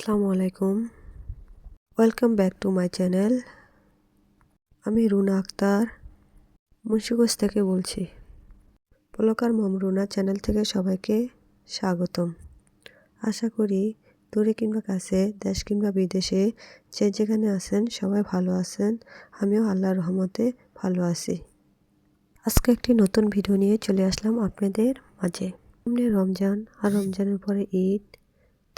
আসসালামু আলাইকুম। Welcome back to my channel আমি রুনা আক্তার, মুন্সিগঞ্জ থেকে বলছি। পলকার মম রুনা চ্যানেল থেকে সবাইকে স্বাগতম। আশা করি দূরে কিংবা কাছে, দেশ কিংবা বিদেশে, যে যেখানে আছেন, সবাই ভালো আছেন। আমিও আল্লাহর রহমতে ভালো আছি। আজকে একটি নতুন ভিডিও নিয়ে চলে আসলাম আপনাদের মাঝে। রমজান, আর রমজানের পরে ঈদ।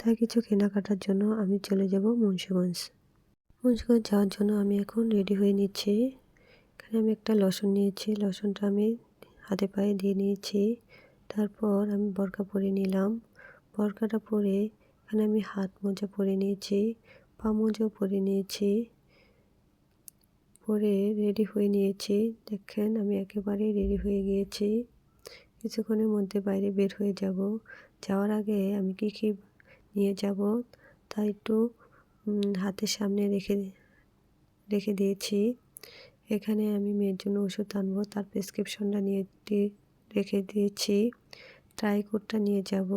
তাই কিছু কেনাকাটার জন্য আমি চলে যাব মুন্সিগঞ্জ। মুন্সিগঞ্জ যাওয়ার জন্য আমি এখন রেডি হয়ে নিচ্ছি। এখানে আমি একটা লসুন নিয়েছি, লসুনটা আমি হাতে পায়ে দিয়ে নিয়েছি। তারপর আমি বরকা পরে নিলাম। বরকাটা পরে এখানে আমি হাত মোজা পরে নিয়েছি, পা মোজাও পরে নিয়েছি। পরে রেডি হয়ে নিয়েছি। দেখেন আমি একেবারে রেডি হয়ে গিয়েছি। কিছুক্ষণের মধ্যে বাইরে বের হয়ে যাব। যাওয়ার আগে আমি কী কী নিয়ে যাব। তাই একটু হাতের সামনে রেখে রেখে দিয়েছি। এখানে আমি মেয়ের জন্য ওষুধ আনব, তার প্রেসক্রিপশনটা নিয়ে রেখে দিয়েছি। ট্রাইকোডটা নিয়ে যাব।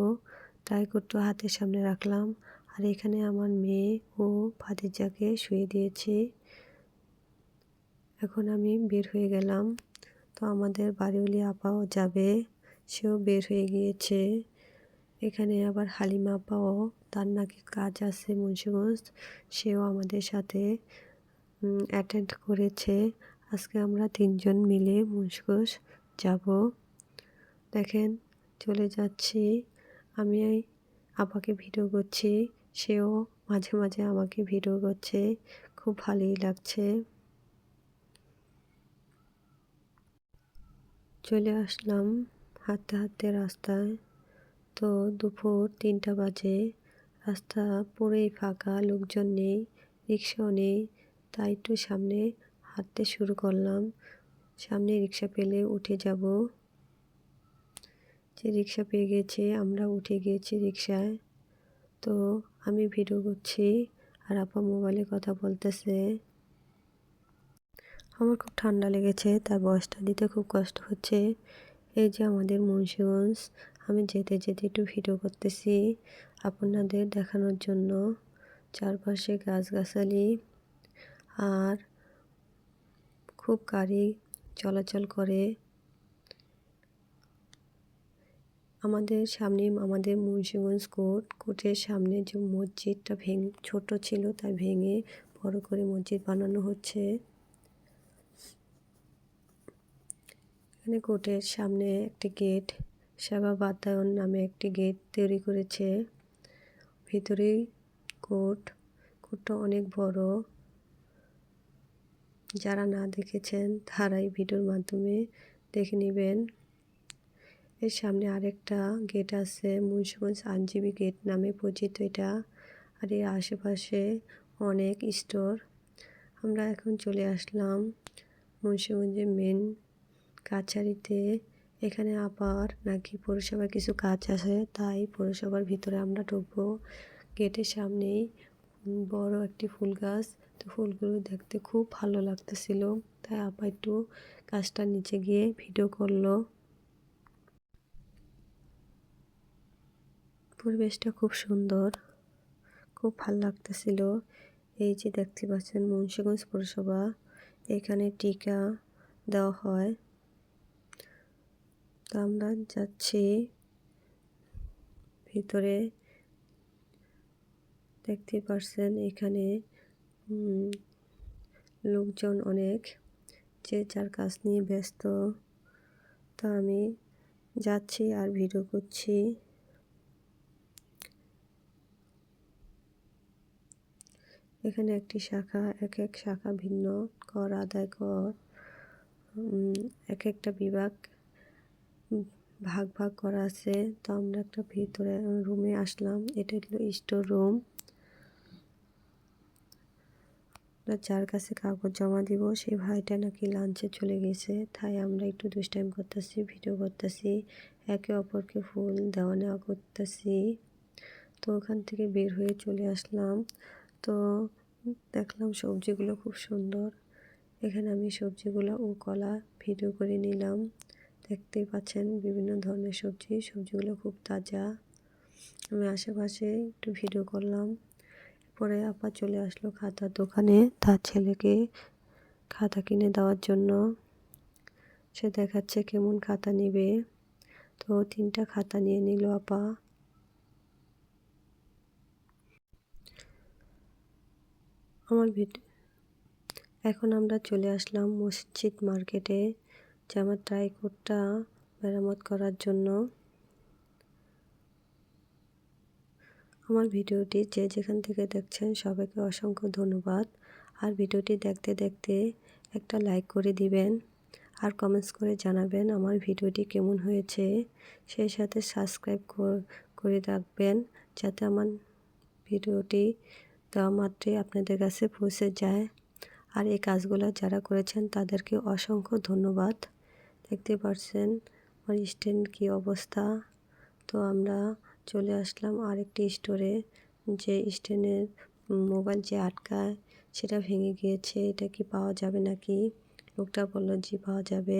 ট্রাইকোডটা হাতের সামনে রাখলাম। আর এখানে আমার মেয়ে ও ভাতিজাকে শুয়ে দিয়েছি। এখন আমি বের হয়ে গেলাম। তো আমাদের বাড়িওলি আপাও যাবে, সেও বের হয়ে গিয়েছে। এখানে আবার হালিমা আপাও তার নাকি কাজ আছে মুন্সিগঞ্জ। সেও আমাদের সাথে অ্যাটেন্ড করেছে। আজকে আমরা তিনজন মিলে মুন্সিগঞ্জ যাব। দেখেন, চলে যাচ্ছি। আমি আপাকে ভিডিও করছি, সেও মাঝে মাঝে আমাকে ভিডিও করছে। খুব ভালোই লাগছে। চলে আসলাম হাঁটতে হাঁটতে রাস্তায়। তো দুপুর তিনটা বাজে। রাস্তা পুরোই ফাঁকা, লোকজন নেই রিক্সাও নেই। তাই একটু সামনে হাঁটতে শুরু করলাম। সামনে রিক্সা পেলে উঠে যাব। যে রিক্সা পেয়ে গেছে, আমরা উঠে গিয়েছি রিক্সায় তো আমি ভিডিও করছি আর আপা মোবাইলে কথা বলতেছে। আমার খুব ঠান্ডা লেগেছে তার বয়সটা দিতে খুব কষ্ট হচ্ছে। এই যে আমাদের মুন্সিগঞ্জ আমি যেতে যেতে একটু ভিডিও করতেছি আপনাদের দেখানোর জন্য। চারপাশে গাছগাছালি আর খুব গাড়ি চলাচল করে। আমাদের সামনে আমাদের মুন্সিগঞ্জ কোর্ট, কোর্টের সামনে যে মসজিদটা ভেঙ, ছোট ছিল তা ভেঙে বড় করে মসজিদ বানানো হচ্ছে। এখানে কোর্টের সামনে একটি গেট সেবা বাতায়ন নামে একটি গেট তৈরি করেছে। ভিতরেই কোর্ট, কোর্টটা অনেক বড়। যারা না দেখেছেন তারাই ভিডিওর মাধ্যমে দেখে নেবেন। এর সামনে আরেকটা গেট আছে, মুন্সিগঞ্জ আইনজীবী গেট নামে পরিচিত এটা। আর এর আশেপাশে অনেক স্টোর। আমরা এখন চলে আসলাম মুন্সিগঞ্জের মেন কাছারিতে। এখানে আবার নাকি পৌরসভার কিছু কাজ আছে, তাই পৌরসভার ভিতরে আমরা ঢুকবো। গেটের সামনেই বড় একটি ফুল গাছ। তো ফুলগুলো দেখতে খুব ভালো লাগতেছিল। তাই আপা একটু গাছটার নিচে গিয়ে ভিডিও করল। পরিবেশটা খুব সুন্দর, খুব ভালো লাগতেছিল। এই যে দেখতে পাচ্ছেন মুন্সিগঞ্জ পৌরসভা, এখানে টিকা দেওয়া হয়। আমরা যাচ্ছি। ভিতরে দেখতে পারছেন এখানে লোকজন অনেক যে যার কাজ নিয়ে ব্যস্ত। তা আমি যাচ্ছি আর ভিডিও করছি। এখানে একটি শাখা, এক এক শাখা ভিন্ন কর আদায় কর এক একটা বিভাগ। ভাগ ভাগ করা আছে। তো আমরা একটা ভিতরে রুমে আসলাম। এটা হলো স্টোর রুম যার কাছে কাগজ জমা দিব সেই ভাইটা নাকি লাঞ্চে চলে গেছে। তাই আমরা একটু দুষ্টাইম করতেছি ভিডিও করতেছি। একে অপরকে ফুল দেওয়া নেওয়া করতেছি। তো ওখান থেকে বের হয়ে চলে আসলাম। তো দেখলাম সবজিগুলো খুব সুন্দর। এখানে আমি সবজিগুলো ও কলা ভিডিও করে নিলাম। দেখতেই পাচ্ছেন বিভিন্ন ধরনের সবজি। সবজিগুলো খুব তাজা। আমি আশেপাশে একটু ভিডিও করলাম। পরে আপা চলে আসলো খাতার দোকানে তার ছেলেকে খাতা কিনে দেওয়ার জন্য। সে দেখাচ্ছে কেমন খাতা নিবে। তো তিনটা খাতা নিয়ে নিল আপা। আমার ভিডিও এখন আমরা চলে আসলাম মসজিদ মার্কেটে। যে আমার ট্রাইকোডটা মেরামত করার জন্য আমার ভিডিওটি যে যেখান থেকে দেখছেন সবাইকে অসংখ্য ধন্যবাদ। আর ভিডিওটি দেখতে দেখতে একটা লাইক করে দিবেন আর কমেন্টস করে জানাবেন আমার ভিডিওটি কেমন হয়েছে। সেই সাথে সাবস্ক্রাইব করে রাখবেন যাতে আমার ভিডিওটি দেওয়া মাত্রই আপনাদের কাছে পৌঁছে যায়। আর এই কাজগুলো যারা করেছেন তাদেরকে অসংখ্য ধন্যবাদ। দেখতে পারছেন আমার স্ট্যান্ড কী অবস্থা? তো আমরা চলে আসলাম আরেকটি স্টোরে, যে স্ট্যান্ডের মোবাইল যে আটকায় সেটা ভেঙে গিয়েছে, এটা কি পাওয়া যাবে নাকি? লোকটা বলল, জি, পাওয়া যাবে।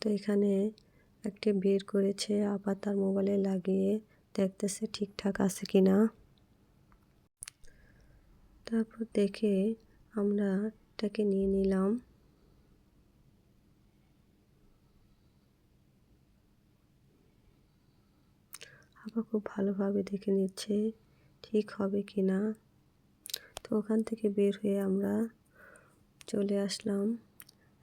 তো এখানে একটি বের করেছে, আবার তার মোবাইলে লাগিয়ে দেখতেছে ঠিকঠাক আছে কি না তারপর দেখে আমরা এটাকে নিয়ে নিলাম। আবার খুব ভালোভাবে দেখে নিচ্ছে ঠিক হবে কি না। তো ওখান থেকে বের হয়ে আমরা চলে আসলাম।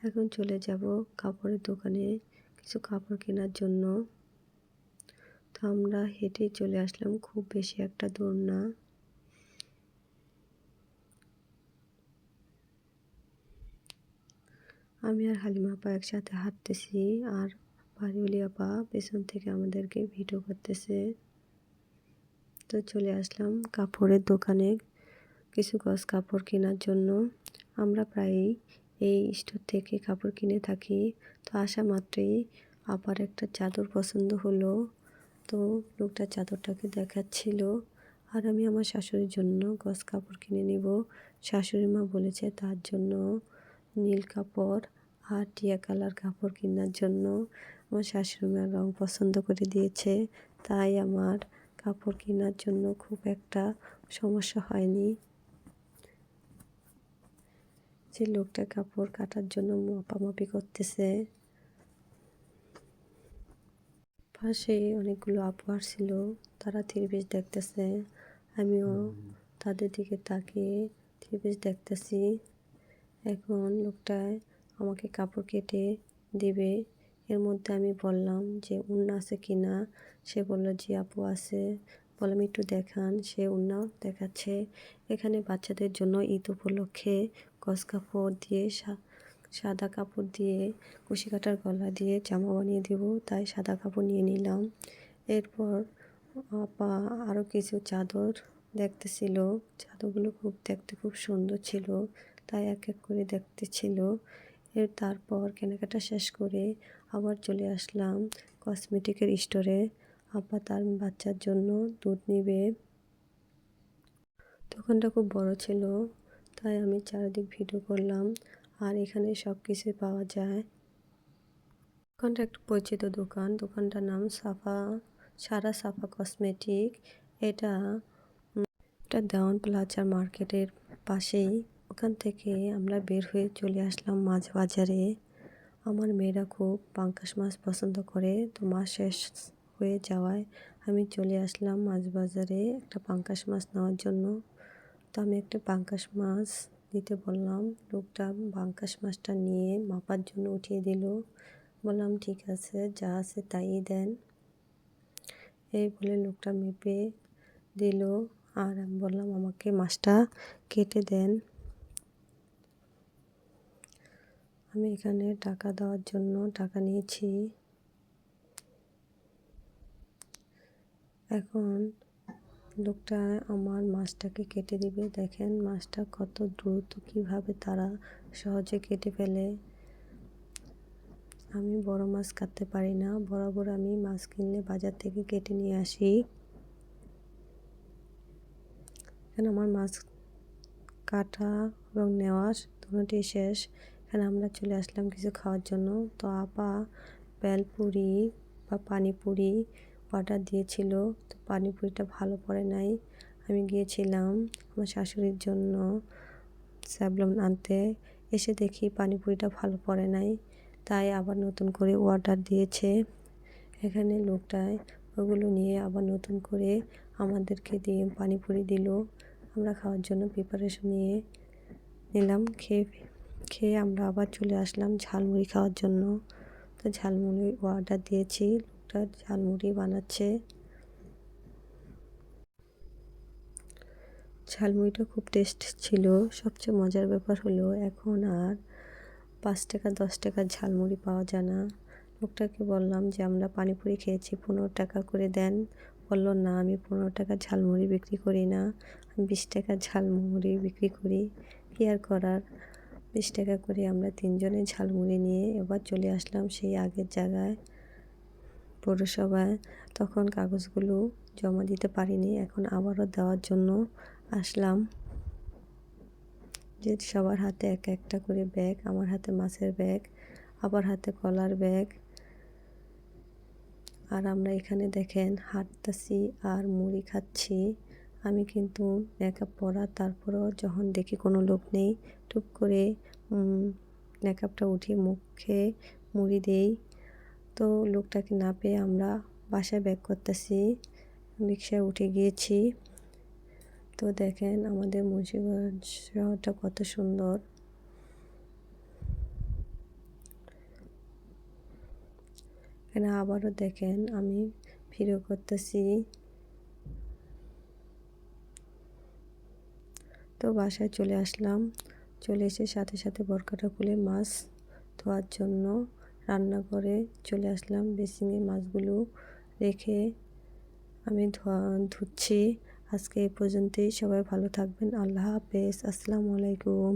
এখন চলে যাব কাপড়ের দোকানে কিছু কাপড় কেনার জন্য। তো আমরা হেঁটেই চলে আসলাম, খুব বেশি একটা দূর না। আমি আর হালিমা আপা একসাথে হাঁটতেছি আর পারিউলি আপা পেছন থেকে আমাদেরকে ভিডিও করতেছে। তো চলে আসলাম কাপড়ের দোকানে কিছু গজ কাপড় কেনার জন্য। আমরা প্রায়ই এই স্টোর থেকে কাপড় কিনে থাকি। তো আসা মাত্রই আবার একটা চাদর পছন্দ হলো। তো লোকটা চাদরটাকে দেখাচ্ছিল। আর আমি আমার শাশুড়ির জন্য গজ কাপড় কিনে নিব। শাশুড়ি মা বলেছে তার জন্য নীল কাপড় আর টিয়া কালার কাপড় কেনার জন্য। আমার শাশুড়ি মা রং পছন্দ করে দিয়েছে, তাই আমার কাপড় কেনার জন্য খুব একটা সমস্যা হয়নি। যে লোকটা কাপড় কাটার জন্য মাপামাপি করতেছে। পাশে অনেকগুলো আপু আসছিল, তারা থ্রি দেখতেছে। আমিও তাদের দিকে তাকিয়ে থ্রি দেখতেছি। এখন লোকটায় আমাকে কাপড় কেটে দেবে। এর মধ্যে আমি বললাম যে, উন্না আছে কি না? সে বলল যে আপু আছে। বললাম, একটু দেখান। সে উন্নাও দেখাচ্ছে। এখানে বাচ্চাদের জন্য ঈদ উপলক্ষে গস কাপড় দিয়ে সাদা কাপড় দিয়ে কুশি কাটার গলা দিয়ে জামা বানিয়ে দেব। তাই সাদা কাপড় নিয়ে নিলাম। এরপর আপা আরও কিছু চাদর দেখতেছিল। চাদরগুলো খুব, দেখতে খুব সুন্দর ছিল। তাই এক এক করে দেখতেছিল। এর তারপর কেনাকাটা শেষ করে আবার চলে আসলাম কসমেটিকের স্টোরে। আপা তার বাচ্চার জন্য দুধ নিবে। দোকানটা খুব বড় ছিল, তাই আমি চারিদিক ভিডিও করলাম, আর এখানে সব কিছু পাওয়া যায়। দোকানটা একটু পরিচিত দোকান, দোকানটার নাম সাফা, সারা সাফা কসমেটিক। এটা এটা দেওয়ান প্লাজার মার্কেটের পাশেই। ওখান থেকে আমরা বের হয়ে চলে আসলাম মাছ বাজারে আমার মেয়েরা খুব পাঙ্কাশ মাছ পছন্দ করে, তো মাছ শেষ হয়ে যাওয়ায় আমি চলে আসলাম মাছ বাজারে একটা পাঙ্কাশ মাছ নেওয়ার জন্য। তো আমি একটা পাঙ্কাশ মাছ দিতে বললাম, লোকটা পাঙ্কাশ মাছটা নিয়ে মাপার জন্য উঠিয়ে দিল। বললাম, ঠিক আছে, যা আছে তাই দেন। এই বলে লোকটা মেপে দিল, আর আমি বললাম, আমাকে মাছটা কেটে দেন। আমি এখানে টাকা দেওয়ার জন্য টাকা নিয়েছি। এখন লোকটা আমার মাছটাকে কেটে দিবে। দেখেন মাছটা কত দ্রুত কীভাবে তারা সহজে কেটে ফেলে। আমি বড় মাছ কাটতে পারি না, বরাবর আমি মাছ কিনলে বাজার থেকে কেটে নিয়ে আসি। এখানে আমার মাছ কাটা এবং নেওয়া দুটোটি শেষ। এখানে আমরা চলে আসলাম কিছু খাওয়ার জন্য। তো আপা বেলপুরি বা পানিপুরি অর্ডার দিয়েছিল। তো পানিপুরিটা ভালো পড়ে নাই। আমি গিয়েছিলাম আমার শাশুড়ির জন্য স্যাবলন আনতে। এসে দেখি পানিপুরিটা ভালো পড়ে নাই। তাই আবার নতুন করে অর্ডার দিয়েছে। এখানে লোকটায় ওগুলো নিয়ে আবার নতুন করে আমাদেরকে দিয়ে পানিপুরি দিল। আমরা খাওয়ার জন্য প্রিপারেশন নিয়ে নিলাম। খেয়ে খেয়ে আমরা আবার চলে আসলাম ঝালমুড়ি খাওয়ার জন্য। তো ঝালমুড়ি অর্ডার দিয়েছি, লোকটা ঝালমুড়ি বানাচ্ছে। ঝালমুড়িটা খুব টেস্ট ছিল, সবচেয়ে মজার ব্যাপার হলো এখন আর পাঁচ টাকা, দশ টাকার ঝালমুড়ি পাওয়া যায় না। লোকটাকে বললাম যে, আমরা পানিপুরি খেয়েছি, পনেরো টাকা করে দেন। বলল, না, আমি পনেরো টাকা ঝালমুড়ি বিক্রি করি না, আমি বিশ টাকা ঝালমুড়ি বিক্রি করি। কী আর করার? বিশ টাকা করে আমরা তিনজনে ঝালমুড়ি নিয়ে এবার চলে আসলাম সেই আগের জায়গায় পৌরসভায়। তখন কাগজগুলো জমা দিতে পারিনি, এখন আবারও দেওয়ার জন্য আসলাম। যে সবার হাতে এক একটা করে ব্যাগ, আমার হাতে মাছের ব্যাগ, আবার হাতে কলার ব্যাগ। আর আমরা এখানে দেখেন, হাঁটতাছি আর মুড়ি খাচ্ছি। আমি কিন্তু মেকআপ পরা তারপরেও যখন দেখি কোনো লোক নেই, টুপ করে মেকআপটা উঠিয়ে মুখে মুড়ি দেই, তো লোকটাকে না পেয়ে আমরা বাসায় ব্যাক করতেছি, রিক্সায় উঠে গিয়েছি। তো দেখেন আমাদের মুন্সিগঞ্জ শহরটা কত সুন্দর। এখানে আবারও দেখেন আমি ভিডিও করতেছি। তো বাসায় চলে আসলাম। চলে এসে সাথে সাথে বরকাটা খুলে মাছ ধোয়ার জন্য রান্না করে চলে আসলাম। বেসিনে মাছগুলো রেখে আমি ধোয়া, ধুচ্ছি। আজকে এই পর্যন্তই। সবাই ভালো থাকবেন। আল্লাহ হাফেজ। আসসালামু আলাইকুম।